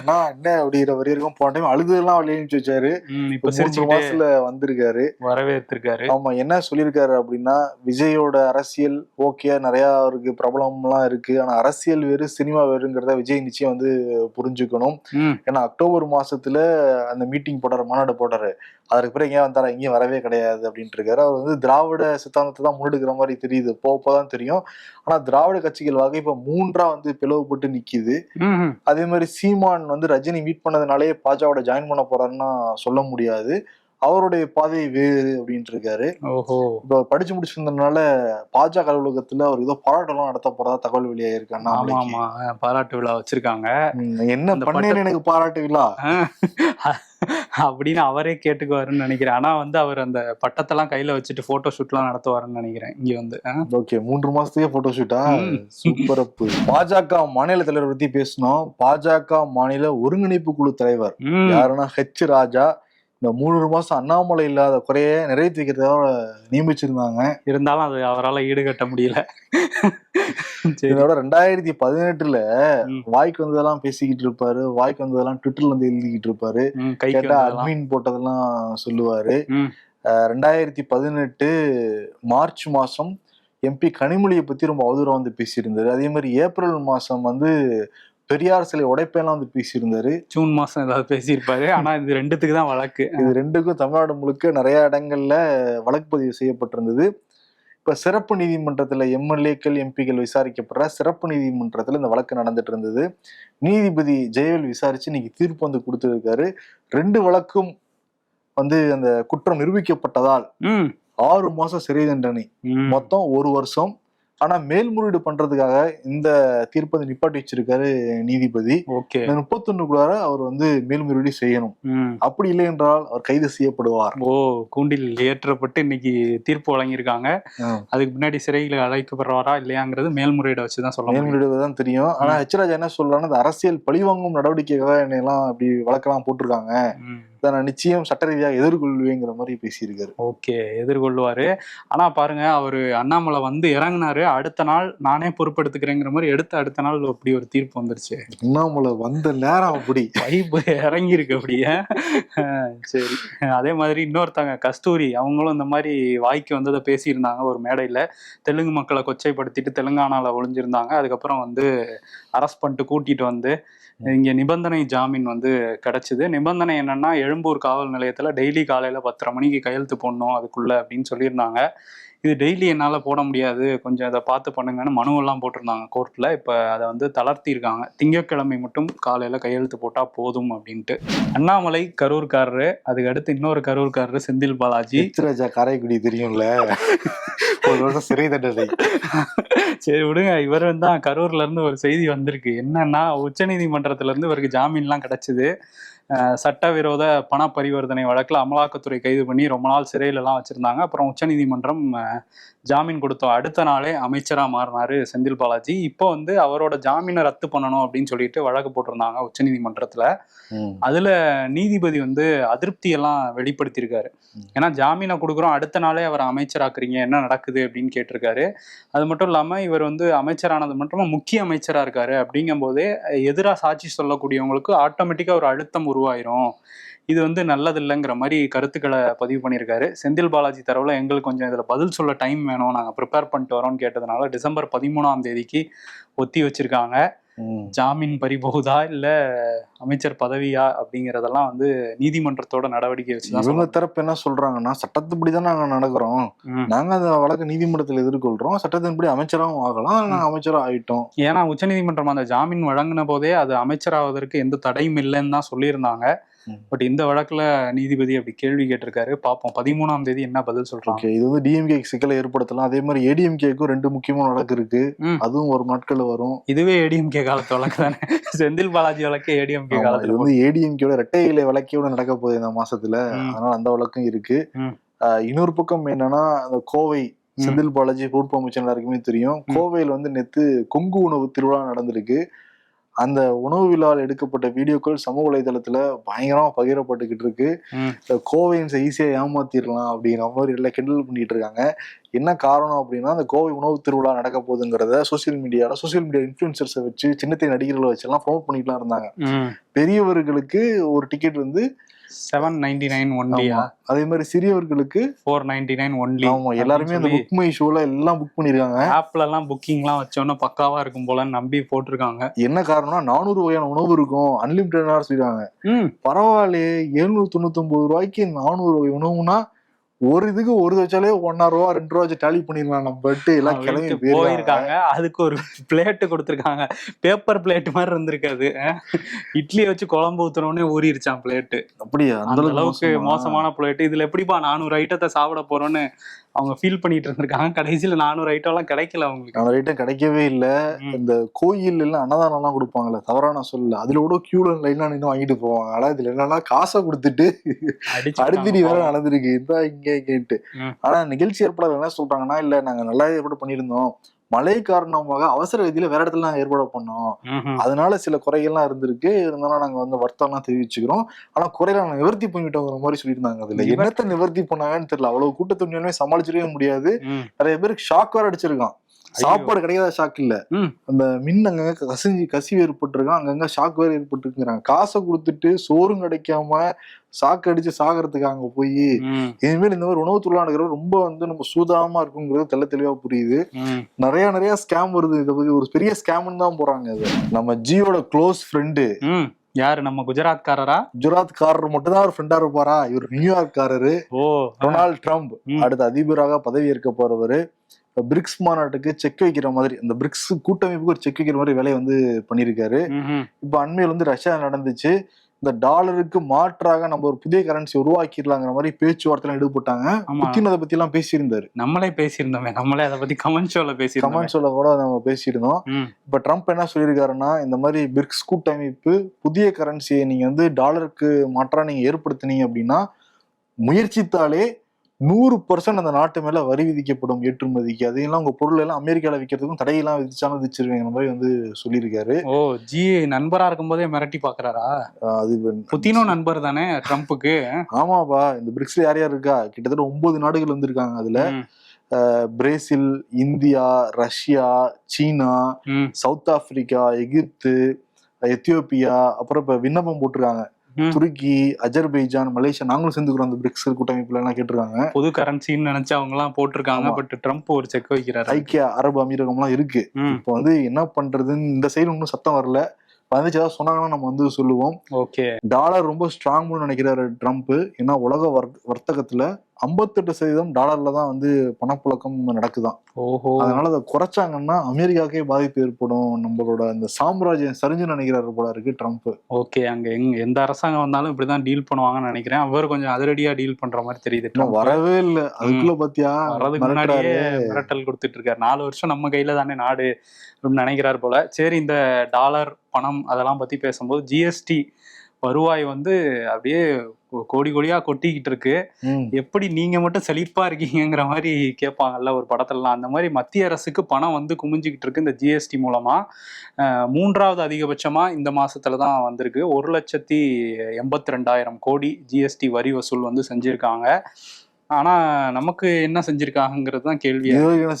அண்ணா என்ன அப்படிங்கிற வரி இருக்கும். போன டைம் அழுதுலாம் வெளியே அனுப்பிச்சு வச்சாரு. இப்ப மூன்று மாசத்துல வந்திருக்காரு. வரவேற்றிருக்காரு ஆமா என்ன சொல்லியிருக்காரு அப்படின்னா விஜயோட அரசியல் ஓகே நிறைய அவருக்கு பிரபலம்லாம் இருக்கு. ஆனா அரசியல் வேறு சினிமா வேறுங்கிறத விஜய் நிச்சயம் வந்து புரிஞ்சுக்கணும். ஏன்னா அக்டோபர் மாசத்துல அந்த மீட்டிங் போட்டாரு மாநாடு போட்டாரு. அதற்கு பிறகு எங்கேயா வந்தாரா? எங்கேயும் வரவே கிடையாது அப்படின்ட்டு இருக்காரு. அவர் வந்து திராவிட சித்தாந்தத்தை தான் முன்னெடுக்கிற மாதிரி தெரியுது. போக போதான் தெரியும். ஆனா திராவிட கட்சிகள் வகை இப்ப மூன்றா வந்து பிளவுபட்டு நிக்குது. அதே மாதிரி சீமான் வந்து ரஜினி மீட் பண்ணதுனாலே பாஜகவோட ஜாயின் பண்ண போறாருன்னா சொல்ல முடியாது. அவருடைய பாதை வேறு அப்படின்ட்டு இருக்காரு ஓஹோ. இப்போ படிச்சு முடிச்சிருந்ததுனால பாஜக அலுவலகத்துல அவர் ஏதோ போராட்டம்லாம் நடத்த போறதா தகவல் வெளியாயிருக்கு ஆமா ஆமா பாராட்டு விழா வச்சிருக்காங்க. என்ன பட்ட- எனக்கு பாராட்டு விழா? அப்படின்னு அவரே கேட்டுக்குவாருன்னு நினைக்கிறேன். ஆனா வந்து அவர் அந்த பட்டத்தெல்லாம் கையில வச்சுட்டு போட்டோ ஷூட்லாம் நடத்துவாருன்னு நினைக்கிறேன் இங்க வந்து? ஓகே மூன்று மாசத்துக்கே போட்டோ ஷூட்டா. சூப்பர் அப்பு பாஜக மாநில தலைவர் பத்தி பேசணும். பாஜக மாநில ஒருங்கிணைப்பு குழு தலைவர். யாருன்னா ஹெச் ராஜா. இந்த மூணு மாசம் அண்ணாமலை இல்லாத குறைய நிறைவேற்றி வைக்கிறதாக நியமிச்சிருந்தாங்க. இருந்தாலும் அது அவரால் ஈடுகட்ட முடியல. இதோட ரெண்டாயிரத்தி பதினெட்டுல வாய்க்கு வந்ததெல்லாம் பேசிக்கிட்டு இருப்பாரு. வாய்க்கு வந்ததெல்லாம் ட்விட்டர்ல வந்து எழுதிக்கிட்டு இருப்பாரு. கேட்டா. அட்மின் போட்டதெல்லாம் சொல்லுவாரு. ரெண்டாயிரத்தி பதினெட்டு மார்ச் மாசம் எம்பி கனிமொழியை பத்தி ரொம்ப அவதூறம் வந்து பேசியிருந்தாரு. அதே மாதிரி ஏப்ரல் மாசம் வந்து பெரியார் சிலை உடைப்பெல்லாம் வந்து பேசியிருந்தாரு. ஜூன் மாசம் ஏதாவது பேசியிருப்பாரு. ஆனா இது ரெண்டுத்துக்கு தான் வழக்கு. இது ரெண்டுக்கும் தமிழ்நாடு முழுக்க நிறைய இடங்கள்ல வழக்கு பதிவு செய்யப்பட்டிருந்தது. இப்ப சிறப்பு நீதிமன்றத்துல எம்எல்ஏக்கள் எம்பிக்கள் விசாரிக்கப்படுற சிறப்பு நீதிமன்றத்துல இந்த வழக்கு நடந்துட்டு இருந்தது நீதிபதி ஜெயவேல் விசாரிச்சு இன்னைக்கு தீர்ப்பு வந்து கொடுத்திருக்காரு. ரெண்டு வழக்கும் வந்து அந்த குற்றம் நிரூபிக்கப்பட்டதால் ஆறு மாசம் சிறை தண்டனை. மொத்தம் ஒரு வருஷம் ஆனா மேல்முறையீடு பண்றதுக்காக இந்த தீர்ப்பை நிப்பாட்டி வச்சிருக்காரு நீதிபதி. ஓகே. இந்த முப்பத்தொன்னுக்குள்ளார அவர் வந்து மேல்முறையீடு செய்யணும். அப்படி இல்லை என்றால் அவர் கைது செய்யப்படுவார். ஓ கூண்டில் ஏற்றப்பட்டு இன்னைக்கு தீர்ப்பு வழங்கியிருக்காங்க. அதுக்கு முன்னாடி சிறையில் அழைக்கப்படுறாரா இல்லையாங்கிறது மேல்முறையீட வச்சுதான் சொல்ல மேல்முறையீடு தான் தெரியும். ஆனா ஹெச்ராஜா என்ன சொல்றாங்கன்னா இந்த அரசியல் பழிவாங்கும் நடவடிக்கைக்காக என்னை எல்லாம் அப்படி வழக்கெல்லாம் போட்டிருக்காங்க. நான் நிச்சயம் சட்ட ரீதியாக எதிர்கொள்வேங்கிற மாதிரி பேசியிருக்காரு. ஓகே எதிர்கொள்வாரு ஆனா பாருங்க அவரு அண்ணாமலை வந்து இறங்குனாரு. அடுத்த நாள் நானே பொறுப்பெடுத்துக்கிறேங்கிற மாதிரி எடுத்த அடுத்த நாள் அப்படி ஒரு தீர்ப்பு வந்துருச்சு. அண்ணாமலை வந்த நேரம் அப்படி. பைப்பு இறங்கி இருக்கு அப்படியே. சரி. அதே மாதிரி இன்னொருத்தங்க கஸ்தூரி அவங்களும் இந்த மாதிரி வாய்க்கு வந்ததை பேசியிருந்தாங்க ஒரு மேடையில. தெலுங்கு மக்களை கொச்சைப்படுத்திட்டு தெலுங்கானால ஒளிஞ்சிருந்தாங்க. அதுக்கப்புறம் வந்து அரெஸ்ட் பண்ணிட்டு கூட்டிட்டு வந்து இங்க நிபந்தனை ஜாமீன் வந்து கிடைச்சது. நிபந்தனை என்னன்னா எழும்பூர் காவல் நிலையத்துல டெய்லி காலையில பத்தரை மணிக்கு கையெழுத்து போடணும் அதுக்குள்ள அப்படின்னு சொல்லியிருந்தாங்க. இது டெய்லி என்னால போட முடியாது. கொஞ்சம் இதை பார்த்து பண்ணுங்கன்னு மனுவெல்லாம் போட்டிருந்தாங்க கோர்ட்ல. இப்ப அதை வந்து தளர்த்திருக்காங்க திங்கட்கிழமை மட்டும் காலையில கையெழுத்து போட்டா போதும் அப்படின்ட்டு. அண்ணாமலை கரூர்காரரு அதுக்கு அடுத்து இன்னொரு கரூர்காரரு செந்தில் பாலாஜி. ஹெச்ராஜா காரைக்குடி தெரியும்ல? ஒரு வருஷம் சிறை தண்டனை. சரி விடுங்க. இவர் தான் கரூர்ல இருந்து ஒரு செய்தி வந்திருக்கு. என்னன்னா உச்சநீதிமன்றத்துல இருந்து இவருக்கு ஜாமீன்லாம் கிடைச்சது. சட்டவிரோத பண பரிவர்த்தனை வழக்குல அமலாக்கத்துறை கைது பண்ணி ரொம்ப நாள் சிறையில எல்லாம் வச்சிருந்தாங்க. அப்புறம் உச்சநீதிமன்றம் ஜாமீன் கொடுத்த அடுத்த நாளே அமைச்சரா மாறினாரு செந்தில் பாலாஜி. இப்போ வந்து அவரோட ஜாமீனை ரத்து பண்ணணும் அப்படின்னு சொல்லிட்டு வழக்கு போட்டிருந்தாங்க உச்சநீதிமன்றத்துல. அதுல நீதிபதி வந்து அதிருப்தி எல்லாம் வெளிப்படுத்தியிருக்காரு. ஏன்னா ஜாமீனை கொடுக்குறோம். அடுத்த நாளே அவரை அமைச்சராக்குறீங்க. என்ன நடக்குது அப்படின்னு கேட்டிருக்காரு. அது மட்டும் இல்லாம இவர் வந்து அமைச்சரானது மட்டும் முக்கிய அமைச்சரா இருக்காரு. அப்படிங்கும் போதே எதிராக சாட்சி சொல்லக்கூடியவங்களுக்கு ஆட்டோமேட்டிக்கா ஒரு அழுத்தம் உருவாயிரும். இது வந்து நல்லதில்லைங்கிற மாதிரி கருத்துக்களை பதிவு பண்ணியிருக்காரு செந்தில் பாலாஜி தரவுல எங்களுக்கு கொஞ்சம் இதுல பதில் சொல்ல டைம் வேணும் நாங்க ப்ரிப்பேர் பண்ணிட்டு வரோம்னு கேட்டதுனால டிசம்பர் பதிமூணாம் தேதிக்கு ஒத்தி வச்சிருக்காங்க. ஜாமீன் பறிபோகுதா இல்ல அமைச்சர் பதவியா அப்படிங்கறதெல்லாம் வந்து நீதிமன்றத்தோட நடவடிக்கை வச்சுதான் இவங்க. தரப்பு என்ன சொல்றாங்கன்னா சட்டத்துப்படி தான் நாங்க நடக்கிறோம். நாங்க அந்த வழக்கு நீதிமன்றத்தில் எதிர்கொள்றோம் சட்டத்தின்படி அமைச்சராகவும் ஆகலாம் நாங்க அமைச்சரா ஆயிட்டோம் ஏன்னா உச்சநீதிமன்றம் அந்த ஜாமீன் வழங்கின போதே அது அமைச்சராவதற்கு எந்த தடையும் இல்லைன்னு தான் சொல்லியிருந்தாங்க. பட் இந்த வழக்குல நீதிபதி அப்படி கேள்வி கேட்டிருக்காரு. பார்ப்போம் பதிமூணாம் தேதி என்ன பதில் சொல்றாங்க? இது வந்து டிஎம்கே சிக்கலை ஏற்படுத்தலாம். அதே மாதிரி ஏடிஎம்கேக்கும் ரெண்டு முக்கியமான வழக்கு இருக்கு. அதுவும் ஒரு நாட்கள்ல வரும். இதுவே ஏடிஎம்கே காலத்து வழக்கு தானே? செந்தில் பாலாஜி வழக்கே ஏடிஎம்கே காலத்துல வந்து ஏடிஎம்கேட இரட்டை இலை வழக்கையோட நடக்க போகுது இந்த மாசத்துல. அதனால அந்த வழக்கும் இருக்கு. இன்னொரு பக்கம் என்னன்னா அந்த கோவை. செந்தில் பாலாஜி பொறுப்பு அமைச்சர் எல்லாருக்குமே தெரியும். கோவையில் வந்து நேத்து கொங்கு உணவு திருவிழா நடந்திருக்கு. அந்த உணவு விழாவில் எடுக்கப்பட்ட வீடியோக்கள் சமூக வலைதளத்துல பயங்கரமா பகிரப்பட்டுக்கிட்டு இருக்கு. கோவைன்ஸை ஈஸியா ஏமாத்திடலாம் அப்படிங்கிற மாதிரி எல்லாம் கிண்டல் பண்ணிட்டு இருக்காங்க. என்ன காரணம் அப்படின்னா அந்த கோவை உணவு திருவிழா நடக்க போகுதுங்கிறத சோசியல் மீடியால சோசியல் மீடியா இன்ஃபுளுசர்ஸை வச்சு சின்னத்தை நடிகர்களை வச்செல்லாம் ப்ரோமோட் பண்ணிட்டுலாம் இருந்தாங்க. பெரியவர்களுக்கு ஒரு டிக்கெட் வந்து செவன் நைன்டி நைன் ஒன்லியா. அதே மாதிரி சிறியவர்களுக்கு ஃபோர் நைன்டி நைன் ஒன்லி ஆமா எல்லாருமே அந்த புக் மை ஷோல எல்லாம் புக் பண்ணிருக்காங்க. ஆப்ல எல்லாம் புக்கிங்லாம் வச்சோன்னா பக்காவா இருக்கும் போல நம்பி போட்டிருக்காங்க. என்ன காரணம்னா நானூறு வகையான உணவு இருக்கும். அன்லிமிட்டடா சொல்லிருக்காங்க. பரவாயில்லையே எழுநூத்தி தொண்ணூத்தி ஒன்பது ரூபாய்க்கு நானூறு வகை உணவுனா ஒரு இதுக்கு ஒரு வச்சாலே ஒன்னா ரூபா ரெண்டு ரூபா வச்சு டேலி பண்ணிடலாம். நம்மட்டு எல்லாம் கிளம்பி போயிருக்காங்க. அதுக்கு ஒரு பிளேட்டு கொடுத்துருக்காங்க. பேப்பர் பிளேட் மாதிரி இருந்திருக்காது. இட்லியை வச்சு குழம்பு ஊத்துனோடனே ஊறிடுச்சான் பிளேட்டு அப்படியா? அந்த அளவுக்கு மோசமா? மோசமான பிளேட் இதுல எப்படிப்பா நானூறு ஐட்டத்தை சாப்பிட போறோம்னு அவங்க ஃபீல் பண்ணிட்டு இருந்திருக்காங்க. கடைசியில நானூறு ஐட்டம் எல்லாம் கிடைக்கல அவங்களுக்கு. அந்த ரேட்டும் கிடைக்கவே இல்ல. இந்த கோயில் எல்லாம் அன்னதானம் எல்லாம் கொடுப்பாங்கல்ல தவறான சொல்ல. அதுல கூட கியூல லைனா நின்று வாங்கிட்டு போவாங்க. ஆனா இதுல என்னன்னா காசை கொடுத்துட்டு அடுத்தடி வேற. நடந்திருக்கு. இந்த இங்க இங்கன்ட்டு. ஆனா நிகழ்ச்சி ஏற்பாளர் என்ன சொல்றாங்கன்னா இல்ல நாங்க நல்லா ஏற்பாடு பண்ணியிருந்தோம். மழை காரணமாக அவசர விதியில வேற இடத்துல நாங்க ஏற்பாடு பண்ணோம். அதனால சில குறைகள்லாம் இருந்திருக்கு. இருந்தாலும் நாங்க வந்து வருத்தம்லாம் தெரிவிச்சுக்கிறோம். ஆனா குறைகளை நாங்க நிவர்த்தி பண்ணிட்டோங்கிற மாதிரி சொல்லியிருந்தாங்க அதுல. என்னத்த நிவர்த்தி பண்ணாங்கன்னு தெரியல. அவ்வளவு கூட்டத்தை சமாளிச்சிடவே முடியாது. நிறைய பேருக்கு ஷாக் வேற அடிச்சிருக்கான். சாப்பாடு கிடைக்காத ஷாக் இல்ல. அந்த மின் அங்கங்க கசிஞ்சு கசிவு ஏற்பட்டிருக்கான். அங்கங்க ஷாக் வேற ஏற்பட்டுருக்குறாங்க காசை கொடுத்துட்டு சோறும் கிடைக்காம சாக்கு அடிச்சு சாகிறதுக்கு அங்க போய். இனிமேல் இந்த மாதிரி உணவு தொழிலாளர் நடக்கிறது ரொம்ப வந்து நம்ம சூதானமா இருக்குங்கிறது தெள்ள தெளிவா புரியுது. நிறைய நிறைய ஸ்கேம் வருது இதை பத்தி. ஒரு பெரிய ஸ்கேம்னு தான் போறாங்க இது. நம்ம ஜியோட க்ளோஸ் ஃப்ரெண்டு. யாரு? நம்ம குஜராத்காரரா? குஜராத் காரர் மட்டும் தான் ஒரு ஃப்ரெண்டா இருப்பாரா? இவர் நியூயார்க் காரரு ஓ. Donald Trump. அடுத்த அதிபராக பதவி ஏற்க போறவரு. பிரிக்ஸ் மாநாட்டுக்கு செக் வைக்கிற மாதிரி அந்த பிரிக்ஸ் கூட்டமைப்புக்கு ஒரு செக் வைக்கிற மாதிரி வேலையை வந்து பண்ணியிருக்காரு. இப்ப அண்மையில் வந்து ரஷ்யா நடந்துச்சு. இந்த டாலருக்கு மாற்றாக நம்ம ஒரு புதிய கரன்சி உருவாக்கிடலாங்கிற மாதிரி பேச்சுவார்த்தை ஈடுபட்டாங்க. புத்தின் அதை பத்தி எல்லாம் பேசியிருந்தாரு. நம்மளே பேசியிருந்தோமே. நம்மளே அதை பத்தி கமெண்ட் ஷோல பேசியிருந்தோமே. கமெண்ட் சொல்ல கூட நம்ம பேசியிருந்தோம். இப்ப ட்ரம்ப் என்ன சொல்லியிருக்காருன்னா இந்த மாதிரி பிரிக்ஸ் கூட்டமைப்பு புதிய கரன்சியை நீங்க வந்து டாலருக்கு மாற்றா நீங்க ஏற்படுத்தினீங்க அப்படின்னா முயற்சித்தாலே நூறு பர்சன்ட் அந்த நாட்டு மேல வரி விதிக்கப்படும் ஏற்றுமதிக்கு அதையெல்லாம் உங்க பொருள் எல்லாம் அமெரிக்கால விற்கிறதுக்கும் தடையெல்லாம் விதிச்சாலும் விதிச்சிருவீங்க மாதிரி வந்து சொல்லியிருக்காரு ஓ ஜி நண்பரா இருக்கும்போதே மிரட்டி பாக்குறாரா அது புத்தினும் நண்பர் தானே ட்ரம்ப்புக்கு ஆமாப்பா இந்த பிரிக்ஸ்ல யார் யார் இருக்கா கிட்டத்தட்ட ஒன்பது நாடுகள் வந்திருக்காங்க அதுல. Brazil India Russia China. South Africa Egypt Ethiopia அப்புறம் இப்ப விண்ணப்பம் போட்டிருக்காங்க. துருக்கி அஜர்பைஜான் மலேசியா நாங்களும் சேர்ந்துக்கிறோம் அந்த பிரிக்ஸ் கூட்டமைப்புல எல்லாம் கேட்டிருக்காங்க. பொது கரன்சின்னு நினைச்சு அவங்க எல்லாம் போட்டிருக்காங்க. பட் ட்ரம்ப் ஒரு செக் வைக்கிறாரு. ஐக்கிய அரபு அமீரகம்லாம் இருக்கு. ம். இப்போ வந்து என்ன பண்றதுன்னு இந்த சைடு இன்னும் சத்தம் வரல. வந்துச்சு ஏதாவது சொன்னாங்கன்னா நம்ம வந்து சொல்லுவோம். ஓகே டாலர் ரொம்ப ஸ்ட்ராங்னு நினைக்கிறாரு ட்ரம்ப் ஏன்னா உலக வர்- வர்த்தகத்துல ஐம்பத்தெட்டு சதவீதம் டாலர்ல தான் வந்து பணப்புழக்கம் நடக்குதாம் ஓஹோ. அதனால அதை குறைச்சாங்கன்னா அமெரிக்காவுக்கே பாதிப்பு ஏற்படும். நம்மளோட அந்த சாம்ராஜ்யம் சரிஞ்சு நினைக்கிறாரு போல இருக்கு ட்ரம்ப். ஓகே அங்க எங்க எந்த அரசாங்கம் வந்தாலும் இப்படிதான் டீல் பண்ணுவாங்கன்னு நினைக்கிறேன். அவர் கொஞ்சம் அதிரடியா டீல் பண்ற மாதிரி தெரியுது. வரவே இல்ல. அதுக்குள்ள பாத்தியா? மிரட்டுறாரு. முன்னாடியே மிரட்டல் கொடுத்துட்டு இருக்காரு. நாலு வருஷம் நம்ம கையில தானே நாடு அப்படின்னு நினைக்கிறார் போல. சரி இந்த டாலர் பணம் அதெல்லாம் பத்தி பேசும்போது ஜிஎஸ்டி வருவாய் வந்து அப்படியே கோடி கோடியா கொட்டிக்கிட்டு இருக்கு. எப்படி நீங்க மட்டும் செழிப்பா இருக்கீங்கங்கிற மாதிரி கேட்பாங்கல்ல ஒரு படத்துலலாம். அந்த மாதிரி மத்திய அரசுக்கு பணம் வந்து குமிஞ்சுக்கிட்டு இருக்கு இந்த ஜிஎஸ்டி மூலமா. மூன்றாவது அதிகபட்சமா இந்த மாசத்துல தான் வந்திருக்கு. ஒரு லட்சத்தி எண்பத்தி ரெண்டாயிரம் கோடி ஜிஎஸ்டி வரி வசூல் வந்து செஞ்சிருக்காங்க. ஆனா நமக்கு என்ன செஞ்சிருக்காங்கிறது தான் கேள்வி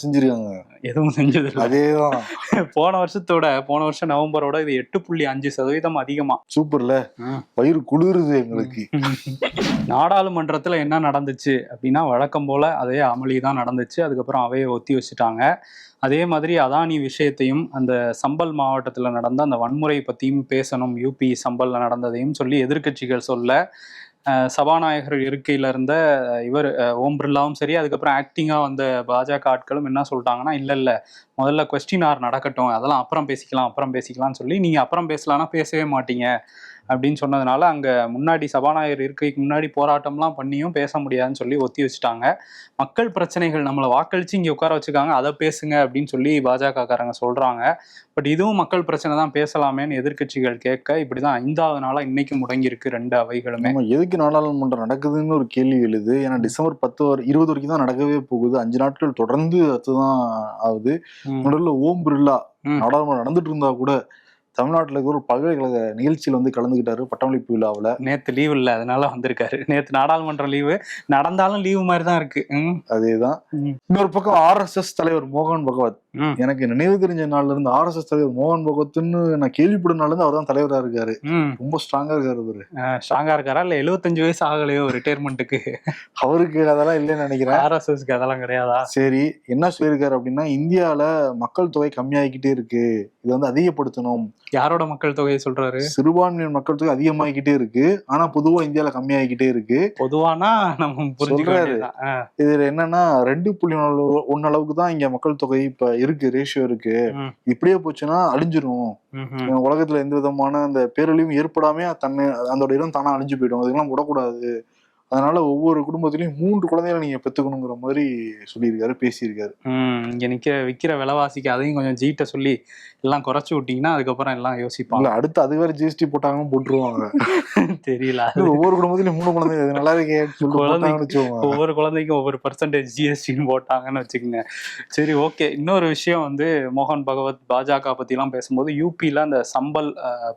செஞ்சிருக்காங்க? எதுவும் செஞ்சது அதேதான். போன வருஷத்தோட போன வருஷம் நவம்பரோட இது எட்டு புள்ளி அஞ்சு சதவீதம் அதிகமா. சூப்பர்ல. வயிறு குளிருது எங்களுக்கு. நாடாளுமன்றத்துல என்ன நடந்துச்சு அப்படின்னா வழக்கம் போல அதே அமளி தான் நடந்துச்சு. அதுக்கப்புறம் அவையை ஒத்தி வச்சுட்டாங்க. அதே மாதிரி அதானி விஷயத்தையும் அந்த சம்பல் மாவட்டத்துல நடந்த அந்த வன்முறை பத்தியும் பேசணும் யூபி சம்பல்ல நடந்ததையும் சொல்லி எதிர்க்கட்சிகள் சொல்ல சபாநாயகர் இருக்கையில இருந்த இவர் ஓம் பிர்லாவும் சரி அதுக்கப்புறம் ஆக்டிங்கா வந்த பாஜக ஆட்களும் என்ன சொல்லிட்டாங்கன்னா இல்ல இல்ல முதல்ல கொஸ்டின் ஆர் நடக்கட்டும் அதெல்லாம் அப்புறம் பேசிக்கலாம் அப்புறம் பேசிக்கலாம்னு சொல்லி நீங்கள் அப்புறம் பேசலாம்னா பேசவே மாட்டீங்க அப்படின்னு சொன்னதுனால அங்கே முன்னாடி சபாநாயகர் இருக்கைக்கு முன்னாடி போராட்டம்லாம் பண்ணியும் பேச முடியாதுன்னு சொல்லி ஒத்தி வச்சுட்டாங்க. மக்கள் பிரச்சனைகள் நம்மளை வாக்களிச்சு இங்கே உட்கார வச்சுக்காங்க அதை பேசுங்க அப்படின்னு சொல்லி பாஜகக்காரங்க சொல்கிறாங்க பட் இதுவும் மக்கள் பிரச்சனை தான் பேசலாமேன்னு எதிர்க்கட்சிகள் கேட்க இப்படி தான் ஐந்தாவது நாளாக இன்னைக்கு முடங்கியிருக்கு ரெண்டு அவைகளுமே. எதுக்கு நாடாளுமன்றம் நடக்குதுன்னு ஒரு கேள்வி எழுது. ஏன்னா டிசம்பர் பத்து வரை இருபது வரைக்கும் தான் நடக்கவே போகுது. அஞ்சு நாட்கள் தொடர்ந்து அதுதான் ஆகுது. முதல்ல ஓம் பிர்லா. நாடாளுமன்றம் நடந்துட்டு இருந்தா கூட தமிழ்நாட்டுல இருக்கிற ஒரு பல்கலைக்கழக நிகழ்ச்சியில் வந்து கலந்துக்கிட்டாரு பட்டமளிப்பு விழாவில். நேத்து லீவ் இல்ல அதனால வந்திருக்காரு. நேத்து நாடாளுமன்ற லீவு நடந்தாலும் லீவு மாதிரி தான் இருக்கு. ம், அதேதான். ம். இன்னொரு பக்கம் ஆர்எஸ்எஸ் தலைவர் மோகன் பகவத். எனக்கு நினைவு தெரிஞ்ச நாள்ல இருந்து ஆர்எஸ்எஸ் தலைவர் மோகன் பகவத்னு நான் கேள்விப்படும் நாள்ல இருந்து அவர் தான் தலைவரா இருக்காரு. ரொம்ப ஸ்ட்ராங்கா இருக்காரு அவரு. ஸ்ட்ராங்கா இருக்காரா? இல்ல எழுபத்தஞ்சு வயசு ஆகலையோ ரிட்டையர்மெண்ட்டுக்கு அவருக்கு அதெல்லாம் இல்லைன்னு நினைக்கிறேன். ஆர்எஸ்எஸ்க்கு அதெல்லாம் கிடையாதா? சரி என்ன சொல்லியிருக்காரு அப்படின்னா இந்தியால மக்கள் தொகை கம்மியாகிக்கிட்டே இருக்கு. இதை வந்து அதிகப்படுத்தணும். யாரோட மக்கள் தொகையை சொல்றாரு? சிறுபான்மையினர் மக்கள் தொகை அதிகமாகிக்கிட்டே இருக்கு. ஆனா பொதுவா இந்தியால கம்மியாகிக்கிட்டே இருக்கு. பொதுவானா நம்ம புரிஞ்சுக்க சொல்றாரு. வேண்டியதுதான். அஹ், இதுல என்னன்னா ரெண்டு புள்ளி ஒன்னு அளவுக்கு தான் இங்க மக்கள் தொகை இப்ப இருக்கு ரேஷியோ இருக்கு. இப்படியே போச்சுன்னா அழிஞ்சிரும். உலகத்துல எந்த விதமான அந்த பேரழிவும் ஏற்படாம தன்னை அதோட இடம் தானா அழிஞ்சு போயிடும். அதெல்லாம் விடக்கூடாது. அதனால ஒவ்வொரு குடும்பத்திலயும் மூன்று குழந்தைகளை நீங்க பெத்துக்கணுங்கிற மாதிரி சொல்லியிருக்காரு பேசியிருக்காரு. இங்க நிக்க விக்கிற விலைவாசிக்கு அதையும் கொஞ்சம் ஜீட்ட சொல்லி எல்லாம் குறைச்சு விட்டீங்கன்னா அதுக்கப்புறம் எல்லாம் யோசிப்பாங்க. அடுத்து அது வேற ஜிஎஸ்டி போட்டாங்கன்னு போட்டுருவாங்க. தெரியல. ஒவ்வொரு குடும்பத்திலயும் மூணு குழந்தை நல்லா இருக்கே குழந்தை- ஒவ்வொரு குழந்தைக்கும் ஒவ்வொரு பர்சன்டேஜ் ஜிஎஸ்டின்னு போட்டாங்கன்னு வச்சுக்கோங்க. சரி ஓகே இன்னொரு விஷயம் வந்து மோகன் பகவத் பாஜக பத்திலாம் பேசும்போது யூபியில் அந்த சம்பல்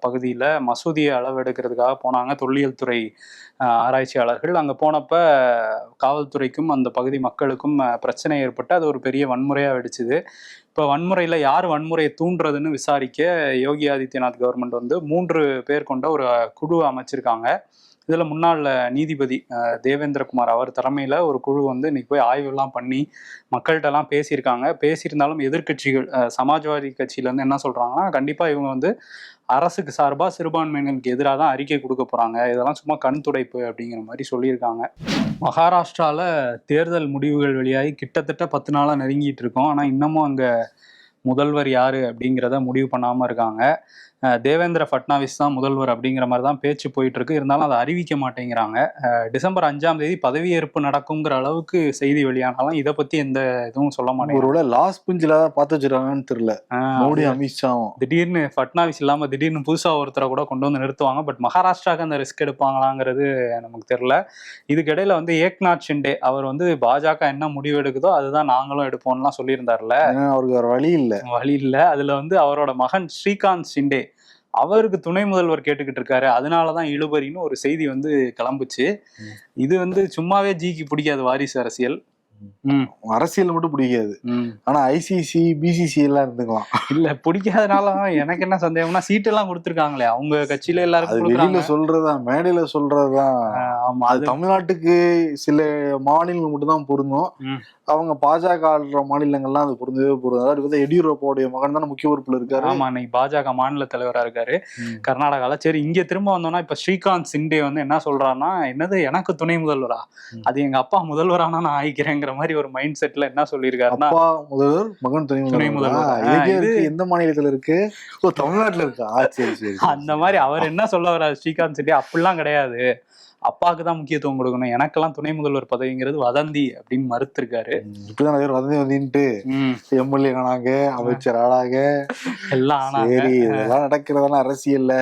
பகுதியில மசூதியை அளவெடுக்கிறதுக்காக போனாங்க தொல்லியல் துறை ஆராய்ச்சியாளர்கள். அங்கே போனப்ப காவல்துறைக்கும் அந்த பகுதி மக்களுக்கும் பிரச்சனை ஏற்பட்டு அது ஒரு பெரிய வன்முறையாக வெடிச்சுது. இப்போ வன்முறையில் யார் வன்முறையை தூண்டுறதுன்னு விசாரிக்க யோகி ஆதித்யநாத் கவர்மெண்ட் வந்து மூன்று பேர் கொண்ட ஒரு குழு அமைச்சிருக்காங்க. இதில் முன்னாள் நீதிபதி தேவேந்திரகுமார் அவர் தலைமையில் ஒரு குழு வந்து இன்னைக்கு போய் ஆய்வெல்லாம் பண்ணி மக்கள்கிட்டலாம் பேசியிருக்காங்க. பேசியிருந்தாலும் எதிர்க்கட்சிகள் சமாஜ்வாதி கட்சியிலேருந்து என்ன சொல்கிறாங்கன்னா கண்டிப்பாக இவங்க வந்து அரசுக்கு சார்பாக சிறுபான்மையினருக்கு எதிராக தான் அறிக்கை கொடுக்க போகிறாங்க இதெல்லாம் சும்மா கண் துடைப்பு அப்படிங்கிற மாதிரி சொல்லியிருக்காங்க. மகாராஷ்டிராவில் தேர்தல் முடிவுகள் வெளியாகி கிட்டத்தட்ட பத்து நாளாக நெருங்கிட்டு இருக்கோம். ஆனால் இன்னமும் அங்கே முதல்வர் யார் அப்படிங்கிறத முடிவு பண்ணாமல் இருக்காங்க. தேவேந்திர ஃபட்னாவிஸ் தான் முதல்வர் அப்படிங்கிற மாதிரி தான் பேச்சு போயிட்டு இருக்கு இருந்தாலும் அதை அறிவிக்க மாட்டேங்கிறாங்க. டிசம்பர் அஞ்சாம் தேதி பதவியேற்பு நடக்குங்கிற அளவுக்கு செய்தி வெளியானாலும் இதை பத்தி எந்த இதுவும் சொல்ல மாட்டேங்கிறாங்க. ஒருவேளை லாஸ்ட் பிஞ்சில பார்த்து வச்சிருக்காங்கன்னு தெரியல. மோடி அமித்ஷாவும். திடீர்னு ஃபட்னாவிஸ் இல்லாம திடீர்னு புதுசா ஒருத்தரை கூட கொண்டு வந்து நிறுத்துவாங்க. பட் மகாராஷ்டிராக்கு அந்த ரிஸ்க் எடுப்பாங்களாங்கிறது நமக்கு தெரியல. இதுக்கிடையில வந்து ஏக்நாத் ஷிண்டே அவர் வந்து பாஜக என்ன முடிவு எடுக்குதோ அதுதான் நாங்களும் எடுப்போம்லாம் சொல்லியிருந்தாருல. அவருக்கு வழி இல்ல. வழி இல்ல. அதுல வந்து அவரோட மகன் ஸ்ரீகாந்த் ஷிண்டே அவருக்கு துணை முதல்வர் கேட்டுக்கிட்டு இருக்காரு. அதனாலதான் இழுபறின்னு ஒரு செய்தி வந்து கிளம்புச்சு. இது வந்து சும்மாவே ஜிக்கு பிடிக்காது வாரிசு அரசியல். அரசியல் மட்டும் பிடிக்காது. ஆனா ஐசிசி பிசிசி எல்லாம் இருந்துக்கலாம். இல்ல பிடிக்காதனால எனக்கு என்ன சந்தேகம்னா சீட் எல்லாம் கொடுத்துருக்காங்களே. அவங்க கட்சியில எல்லாருக்கும் வெளியில கொடுக்குறாங்க. சொல்றதா மேடையில சொல்றதுதான். ஆமா. அது தமிழ்நாட்டுக்கு சில மாநிலங்கள் மட்டும் தான் பொருந்தும். அவங்க பாஜக ஆளுற மாநிலங்கள்லாம் அது பொருந்தவே பொருந்தும் அதாவது வந்து எடியூரப்பாவுடைய மகன் தானே முக்கிய பொறுப்புல இருக்காரு. ஆமா இன்னைக்கு பாஜக மாநில தலைவரா இருக்காரு. கர்நாடகால. சரி இங்க திரும்ப வந்தோம்னா இப்ப ஸ்ரீகாந்த் சிண்டே வந்து என்ன சொல்றாருன்னா என்னது எனக்கு துணை முதல்வரா. அது எங்க அப்பா முதல்வரானா நான் ஆயிக்கிறேங்கிற மாதிரி ஒரு மைண்ட் செட்ல என்ன சொல்லியிருக்காருன்னா அப்பா முதல்வர் மகன் துணை துணை முதல்வர். எந்த மாநிலத்துல இருக்கு? ஓ தமிழ்நாட்டுல இருக்கா? சரி சரி. அந்த மாதிரி அவர் என்ன சொல்ல வர்றாரு ஸ்ரீகாந்த் சிண்டே? அப்படிலாம் கிடையாது. அப்பாவுக்கு தான் முக்கியத்துவம் கொடுக்கணும். எனக்கெல்லாம் துணை முதல்வர் பதவிங்கிறது வதந்தி அப்படின்னு மறுத்திருக்காரு. இப்படிதான் நிறைய வதந்தி வந்தின்ட்டு எம்எல்ஏ ஆனாங்க அமைச்சர் ஆனாங்க. எல்லாம் ஆனாங்க. சரி இதெல்லாம் நடக்கிறதெல்லாம் அரசியல்ல.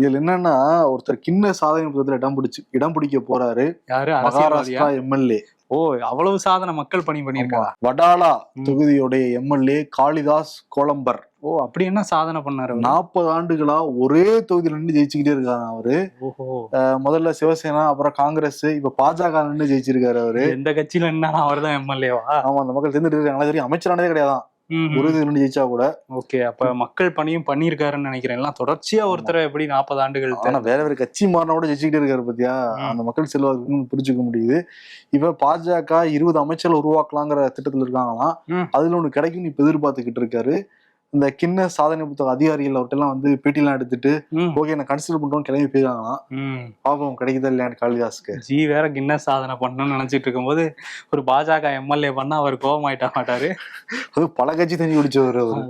இதுல என்னன்னா ஒருத்தர் கிண்ண சாதனை இடம் பிடிச்சு இடம் பிடிக்க போறாரு யாரு? மகாராஷ்டிரா எம்எல்ஏ. ஓ அவ்வளவு சாதனை மக்கள் பணி பண்ணிருக்காங்க வடாலா. தொகுதியுடைய எம்எல்ஏ காளிதாஸ் கோலம்பர். ஓ அப்படி என்ன சாதனை பண்ணாரு? நாற்பது ஆண்டுகளா ஒரே தொகுதியில நின்று ஜெயிச்சுக்கிட்டே இருக்காங்க அவரு. முதல்ல சிவசேனா அப்புறம் காங்கிரஸ் இப்ப பாஜக நின்று ஜெயிச்சிருக்காரு அவரு. எந்த கட்சியில என்ன அவர் தான் எம்எல்ஏவா? ஆமா அந்த மக்கள் தெரிஞ்சுட்டு இருக்காங்க. சரி அமைச்சரானதே கிடையாதான். நின்று ஜெயிச்சா கூட. ஓகே அப்ப மக்கள் பணியும் பண்ணியிருக்காருன்னு நினைக்கிறேன். எல்லாம் தொடர்ச்சியா ஒருத்தரை எப்படி நாற்பது ஆண்டுகள் ஆனா வேற வேற கட்சி மாறினா கூட ஜெயிச்சுக்கிட்டே இருக்காரு பாத்தியா. அந்த மக்கள் செல்வாக்குன்னு புரிஞ்சுக்க முடியுது. இப்ப பாஜக இருபது அமைச்சர்கள் உருவாக்கலாங்கிற திட்டத்துல இருக்காங்களாம். அதுல ஒண்ணு கிடைக்கும்னு இப்ப எதிர்பார்த்துக்கிட்டு இருக்காரு. இந்த கிண்ண சாதனை புத்தக அதிகாரிகள் அவர்கிட்ட எல்லாம் வந்து பேட்டிலாம் எடுத்துட்டு ம், ஓகே நான் கன்சிடர் பண்றோம் கிளம்பி போயிருக்காங்களாம் ம். பாப்போம் கிடைக்குதா இல்லையான்னு காளிதாஸ்க்கு ஜி வேற கின்னஸ் சாதனை பண்ணணும்னு நினைச்சிட்டு இருக்கும்போது ஒரு பாஜக எம்எல்ஏ பண்ணா அவர் கோபமாயிட்ட மாட்டாரு. அது பல கட்சி தண்ணி குடிச்சவர் அவரு.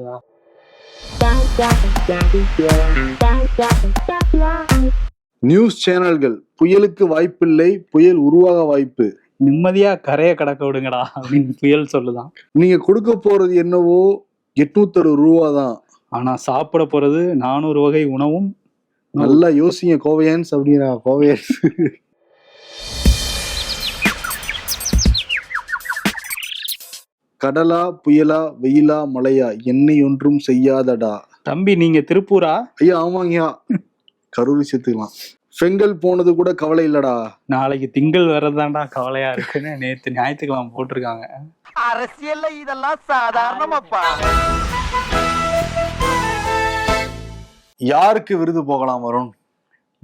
நியூஸ் சேனல்கள் புயலுக்கு வாய்ப்பில்லை புயல் உருவாக வாய்ப்பு. நிம்மதியா கரையை கடக்க விடுங்கடா அப்படின்னு புயல் சொல்லுதான். நீங்க கொடுக்க போறது என்னவோ எட்நூத்தி அறுபது ரூபா தான் ஆனா சாப்பிட போறது நானூறு வகை உணவும் நல்லா யோசிங்க கோவையன்ஸ் அப்படின்னா கோவையன்ஸ். கடலா புயலா வெயிலா மழையா என்னை ஒன்றும் செய்யாதடா. தம்பி நீங்க திருப்பூரா? ஐயா ஆமாங்கய்யா. கரூர் சேர்த்துக்கலாம் செங்கல் போனது கூட கவலை இல்லடா. நாளைக்கு திங்கள் வர்றதாண்டா கவலையா இருக்குன்னு நேத்து ஞாயிற்றுக்கிழமை போட்டிருக்காங்க. அரசியல்ல இதெல்லாம் சாதாரணமாப்பா. யாருக்கு விருது போகலாம் வரும்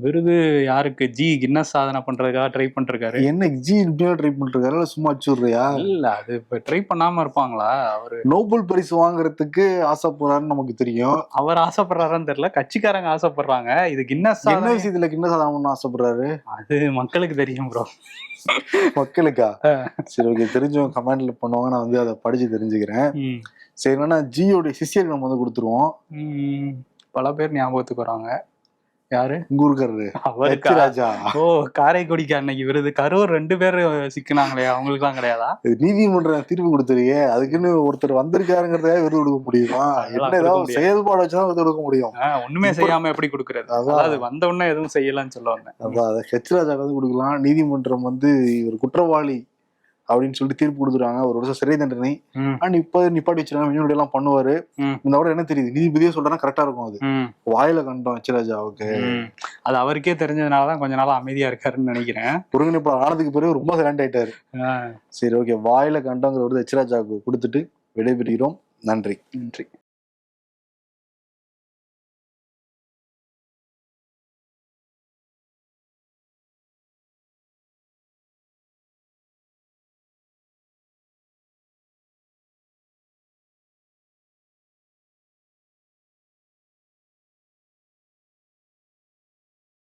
விருது யாருக்கு? ஜி கின்னஸ் சாதனை பண்றதுக்காக ட்ரை பண்ணிருக்காரு. என்ன ஜி இப்படியா ட்ரை பண்ணிருக்காரு? இல்ல சும்மா வச்சுடுறியா? இல்ல அது இப்ப ட்ரை பண்ணாம இருப்பாங்களா? அவரு நோபல் பரிசு வாங்குறதுக்கு ஆசைப்படுறாருன்னு நமக்கு தெரியும். அவர் ஆசைப்படுறாரான்னு தெரியல. கட்சிக்காரங்க ஆசைப்படுறாங்க. இது கின்னஸ் என்ன சாதனை விஷயத்துல கிண்ண சாதனம் பண்ண ஆசைப்படுறாரு. அது மக்களுக்கு தெரியும் ப்ரோ மக்களுக்கா? சரி ஓகே தெரிஞ்சவங்க கமெண்ட்ல பண்ணுவாங்க. நான் வந்து அதை படிச்சு தெரிஞ்சுக்கிறேன். சரி என்னன்னா ஜியோட சிஷியருக்கு நம்ம வந்து கொடுத்துருவோம். பல பேர் ஞாபகத்துக்கு வராங்க. யாரு? ராஜா ஓ காரைக்குடிக்கு அன்னைக்கு விருது. கரூர் ரெண்டு பேர் சிக்கினாங்களே அவங்களுக்குலாம் கிடையாதா? இது நீதிமன்றம் தீர்ப்பு கொடுத்துருக்கே அதுக்குன்னு ஒருத்தர் வந்திருக்காருங்கிறதுக்காக விருது கொடுக்க முடியுமா? என்ன ஏதாவது. செயல்பாடு வச்சுதான் விருது கொடுக்க முடியும். ஒண்ணுமே செய்யாம எப்படி கொடுக்கறது. அதாவது வந்த உடனே எதுவும் செய்யலன்னு சொல்ல வந்தேன். அதான் அதை ஹெச் ராஜாக்கு வந்து கொடுக்கலாம். நீதிமன்றம் வந்து இவர் குற்றவாளி. அப்படின்னு சொல்லிட்டு தீர்ப்பு கொடுத்துருவாங்க ஒரு வருஷம் சிறை தண்டனை. ஆனா இப்ப நிப்பாட்டி வச்சிருக்காங்க முன்னாடி எல்லாம் பண்ணுவாரு. இந்த விட என்ன தெரியுது? நீதிபதியே சொல்றா கரெக்டா இருக்கும் அது. வாயில கண்டோம் ஹெச் ராஜாவுக்கு ம். அது அவருக்கே தெரிஞ்சதுனாலதான் கொஞ்ச நாள் அமைதியா இருக்காருன்னு நினைக்கிறேன். ஒருங்கிணைப்பாளர் ஆனதுக்கு பிறகு ரொம்ப சைலண்ட் ஆயிட்டாரு. சரி ஓகே வாயில கண்டோங்கிற ஒரு ஹெச் ராஜாவுக்கு கொடுத்துட்டு விடைபெறுகிறோம். நன்றி. நன்றி.